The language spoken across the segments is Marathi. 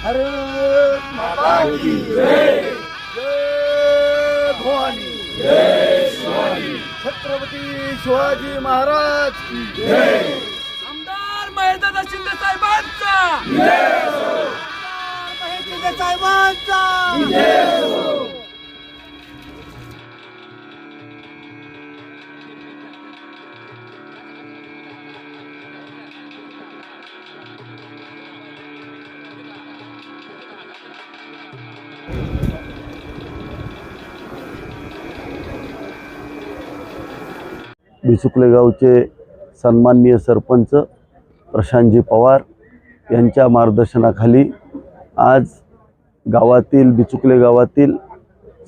भारत माता की जय। जय भवानी। छत्रपती शिवाजी महाराज की जय। आमदार महेंद्रनाथ शिंदे साहेबांचा। शिंदे साहेबांचा। बिचुकले गावचे सन्माननीय सरपंच प्रशांतजी पवार यांच्या मार्गदर्शनाखाली आज गावातील बिचुकले गावातील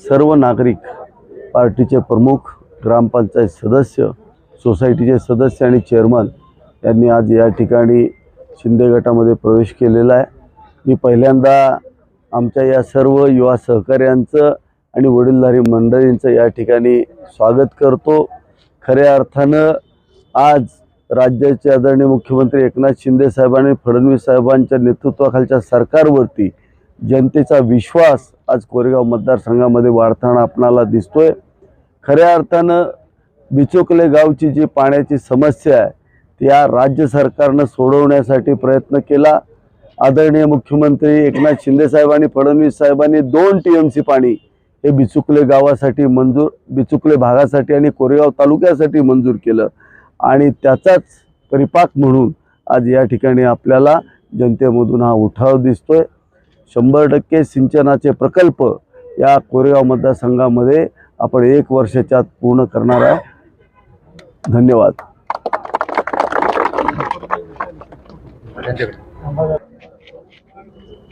सर्व नागरिक पार्टीचे प्रमुख ग्रामपंचायत सदस्य सोसायटीचे सदस्य आणि चेअरमन यांनी आज या ठिकाणी शिंदे गटामध्ये प्रवेश केलेला आहे. मी पहिल्यांदा आमच्या या सर्व युवा सहकाऱ्यांचं आणि वडीलधारी मंडळींचं या ठिकाणी स्वागत करतो. खऱ्या अर्थानं आज राज्याचे आदरणीय मुख्यमंत्री एकनाथ शिंदे साहेबांनी फडणवीस साहेबांच्या नेतृत्वाखालच्या सरकारवरती जनतेचा विश्वास आज कोरेगाव मतदारसंघामध्ये वाढताना आपणाला दिसतोय. खऱ्या अर्थानं बिचोकले गावची जी पाण्याची समस्या आहे ती या राज्य सरकारनं सोडवण्यासाठी प्रयत्न केला. आदरणीय मुख्यमंत्री एकनाथ शिंदे साहेबांनी फडणवीस साहेबांनी दोन टी एम सी पाणी हे बिचुकले गावासाठी मंजूर बिचुकले भागासाठी आणि कोरेगाव तालुक्यासाठी मंजूर केलं. आणि त्याचाच परिपाक म्हणून आज या ठिकाणी आपल्याला जनतेमधून हा उठाव दिसतोय. शंभर टक्के सिंचनाचे प्रकल्प या कोरेगाव मतदारसंघामध्ये आपण एक वर्षाच्या आत पूर्ण करणार आहे धन्यवाद.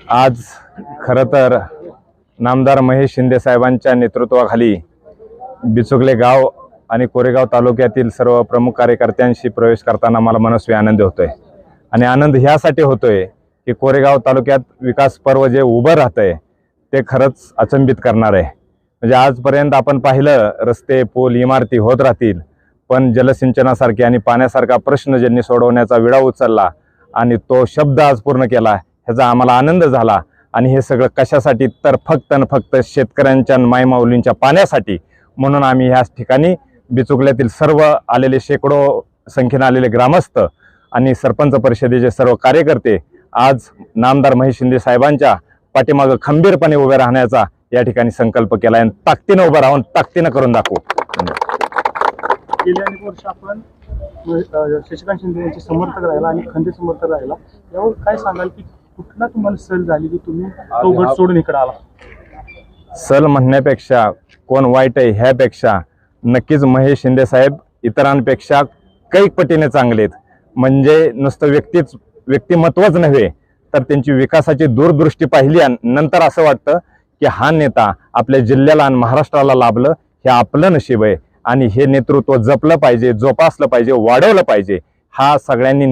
आज खरं तर नामदार महेश शिंदे साहेबांच्या नेतृत्वाखाली बिचुकले गाव आणि कोरेगाव तालुक्यातील सर्व प्रमुख कार्यकर्त्यांशी प्रवेश करताना मला मनस्वी आनंद होतोय. आणि आनंद ह्यासाठी होतोय की कोरेगाव तालुक्यात विकास पर्व जे उभं राहतंय ते खरंच अचंबित करणार आहे. म्हणजे आजपर्यंत आपण पाहिलं रस्ते पूल इमारती होत राहतील पण जलसिंचनासारखे आणि पाण्यासारखा प्रश्न ज्यांनी सोडवण्याचा विडा उचलला आणि तो शब्द आज पूर्ण केला ह्याचा आम्हाला आनंद झाला. आणि हे सगळं कशासाठी? तर फक्त आणि फक्त शेतकऱ्यांच्या मायमाऊलींच्या पाण्यासाठी. म्हणून आम्ही ह्याच ठिकाणी बिचुकल्यातील सर्व आलेले शेकडो संख्येनं आलेले ग्रामस्थ आणि सरपंच परिषदेचे सर्व कार्यकर्ते आज नामदार महेश शिंदे साहेबांच्या पाठीमागं खंबीरपणे उभे राहण्याचा या ठिकाणी संकल्प केला आणि ताकदीनं उभं राहून ताकदीनं करून दाखवू. गेले अनेक वर्ष आपण शशिकांत शिंदे यांचे समर्थक राहिला आणि खंदे समर्थक राहिला. यावर काय सांगाल की कुठला तुम्हाला सल झाली की तुम्ही तो गट सोडून इकडे आला? सल म्हणण्यापेक्षा कोण वाईट आहे ह्यापेक्षा नक्कीच महेश शिंदे साहेब इतरांपेक्षा कैक पटीने चांगले आहेत. म्हणजे नुसतं व्यक्तीच व्यक्तिमत्वच नव्हे तर त्यांची विकासाची दूरदृष्टी पाहिली नंतर असं वाटतं की हा नेता आपल्या जिल्ह्याला आणि महाराष्ट्राला लाभलं हे आपलं नशीब आहे. आणि हे नेतृत्व जपलं पाहिजे जोपासलं पाहिजे वाढवलं पाहिजे हा सगळ्यांनी